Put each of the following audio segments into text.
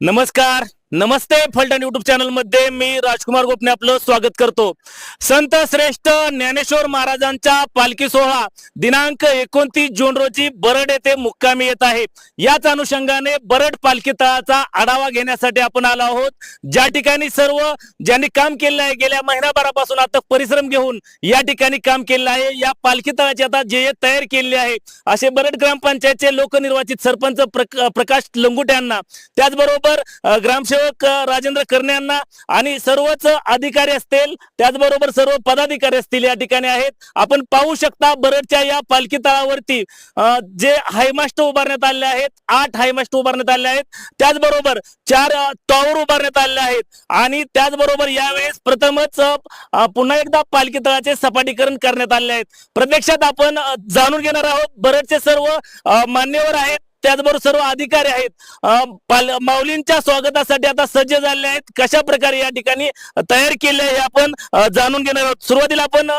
नमस्कार. नमस्ते फलटण युट्यूब चॅनलमध्ये मी राजकुमार गोपने आपलं स्वागत करतो. संत श्रेष्ठ ज्ञानेश्वर महाराजांच्या पालखी सोहळा दिनांक एकोणतीस जून रोजी बरड येथे मुक्कामी येत आहे. याच अनुषंगाने बरड पालखी तळाचा आढावा घेण्यासाठी आपण आलो आहोत. ज्या ठिकाणी सर्व ज्यांनी काम केलेलं आहे गेल्या महिनाभरापासून आता परिश्रम घेऊन या ठिकाणी काम केलेलं आहे. या पालखी तळाची आता जे तयार केलेले आहे असे बरड ग्रामपंचायतचे लोकनिर्वाचित सरपंच प्रकाश लंगुट यांना. त्याचबरोबर ग्राम ग्रामसेवक अ, राजेंद्र करणे यांना आणि सर्वच अधिकारी असतील त्याचबरोबर सर्व पदाधिकारी असतील या ठिकाणी आहेत. आपण पाहू शकता बरडच्या या पालखी तळावरती जे हायमास्ट उभारण्यात आले आहेत आठ हायमास्ट उभारण्यात आले आहेत. त्याचबरोबर चार टॉवर उभारण्यात आले आहेत. आणि त्याचबरोबर यावेळेस प्रथमच पुन्हा एकदा पालखी तळाचे सपाटीकरण करण्यात आले आहेत. प्रत्यक्षात आपण जाणून घेणार आहोत बरडचे सर्व मान्यवर आहेत. त्याचबरोबर सर्व अधिकारी आहेत. पाल- माऊलींच्या स्वागतासाठी आता सज्ज झाले आहेत. कशा प्रकारे या ठिकाणी तयार केले हे आपण जाणून घेणार आहोत. सुरुवातीला आपण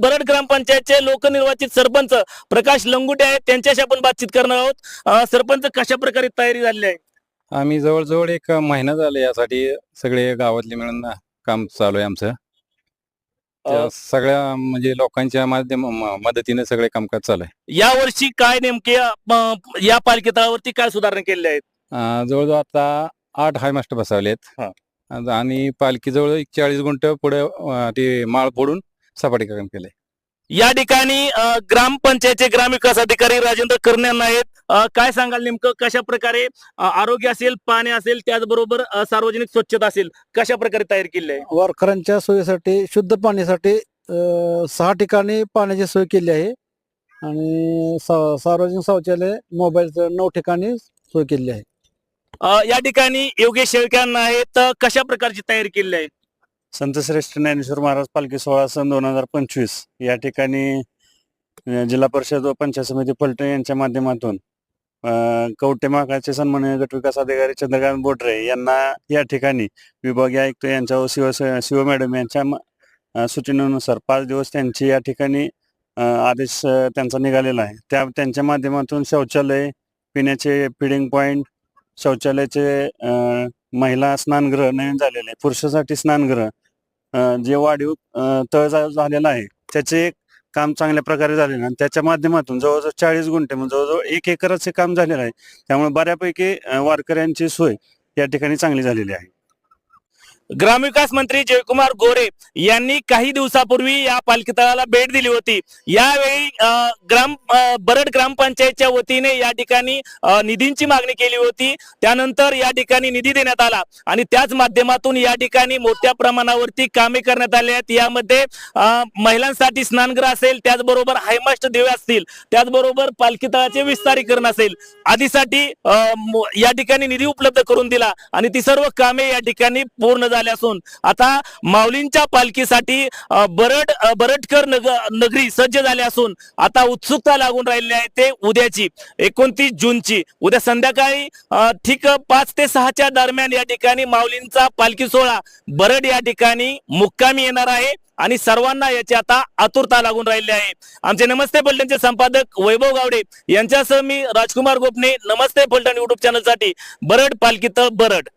बरड ग्रामपंचायतचे लोकनिर्वाचित सरपंच प्रकाश लंगुटे आहेत. त्यांच्याशी आपण बातचीत करणार आहोत. सरपंच कशा प्रकारे तयारी झाली आहे? आम्ही जवळजवळ एक महिना झाला यासाठी सगळे गावातले मिळून काम चालू आहे आमचं. त्या सगळ्या म्हणजे लोकांच्या माध्यम मदतीने सगळे कामकाज चालू आहे. या वर्षी काय नेमके अ, या पालखी तळावरती काय सुधारणा केल्या आहेत? अं, जवळजवळ आता आठ हाय मास्टर बसवलेत. हा. आणि- आणि पालखी जवळ एक चाळीस गुंठ पुढे अं, ते माळ फोडून सपाटीकरण केलंय. या ठिकाणी ग्रामपंचायतचे ग्रामविकास अधिकारी राजेंद्र करणे यांना आहेत. काय सांगाल नेमकं? कशा प्रकारे आरोग्य असेल पाणी असेल त्याचबरोबर सार्वजनिक स्वच्छता असेल कशा प्रकारे तयार केली आहे? वारकऱ्यांच्या सोयीसाठी शुद्ध पाण्यासाठी अ, सहा ठिकाणी पाण्याची सोय केली आहे. आणि सार्वजनिक शौचालय मोबाईलचं नऊ ठिकाणी सोय केली आहे. या ठिकाणी योगेश शेळक्यांना आहेत. कशा प्रकारची तयारी केली आहे? संत श्रेष्ठ ज्ञानेश्वर महाराज पालखी सोहळा सन दोन हजार पंचवीस. या ठिकाणी जिल्हा परिषद व पंचायत समिती फलटण यांच्या माध्यमातून कवटे महाकाळचे सन्माननीय गट विकास अधिकारी चंद्रकांत बोटरे यांना या ठिकाणी विभागीय आयुक्त यांच्या व शिव शिव मॅडम यांच्या सूचनेनुसार पाच दिवस त्यांची या ठिकाणी आदेश त्यांचा निघालेला आहे. त्या त्यांच्या माध्यमातून शौचालय पिण्याचे फिडिंग पॉइंट शौचालयाचे अ, महिला स्नानगृह नवीन झालेले आहे पुरुषासाठी स्नानगृह. जे वाढीव तळ झालेला झालेलं आहे त्याचे काम चांगल्या प्रकारे झालेलं आहे आणि त्याच्या माध्यमातून जवळजवळ चाळीस गुंठे म्हणजे जवळजवळ एक एकरच हे काम झालेलं आहे. त्यामुळे बऱ्यापैकी वारकऱ्यांची सोय या ठिकाणी चांगली झालेली आहे. ग्रामविकास मंत्री जयकुमार गोरे यांनी काही दिवसापूर्वी या पालखी तळाला भेट दिली होती. यावेळी ग्राम बरड ग्रामपंचायतच्या वतीने या ठिकाणी निधींची मागणी केली होती. त्यानंतर या ठिकाणी निधी देण्यात आला आणि त्याच माध्यमातून या ठिकाणी मोठ्या प्रमाणावरती कामे करण्यात आली आहेत. यामध्ये महिलांसाठी स्नानगृह असेल त्याचबरोबर हायमास्ट देवे असतील त्याचबरोबर पालखी तळाचे विस्तारीकरण असेल आधीसाठी या ठिकाणी निधी उपलब्ध करून दिला आणि ती सर्व कामे या ठिकाणी पूर्ण झाले असून आता माऊलींच्या पालखीसाठी बरड बरडकर नग नगरी सज्ज झाले असून आता उत्सुकता लागून राहिली आहे ते उद्याची एकोणतीस जूनची. उद्या संध्याकाळी ठीक पाच ते सहाच्या दरम्यान या ठिकाणी माऊलींचा पालखी सोहळा बरड या ठिकाणी मुक्कामी येणार आहे आणि सर्वांना याची आता आतुरता लागून राहिली आहे. आमचे नमस्ते फलटणचे संपादक वैभव गावडे यांच्यासह मी राजकुमार गोपने नमस्ते फलटण युट्यूब चॅनलसाठी बरड पालखी तर बरड.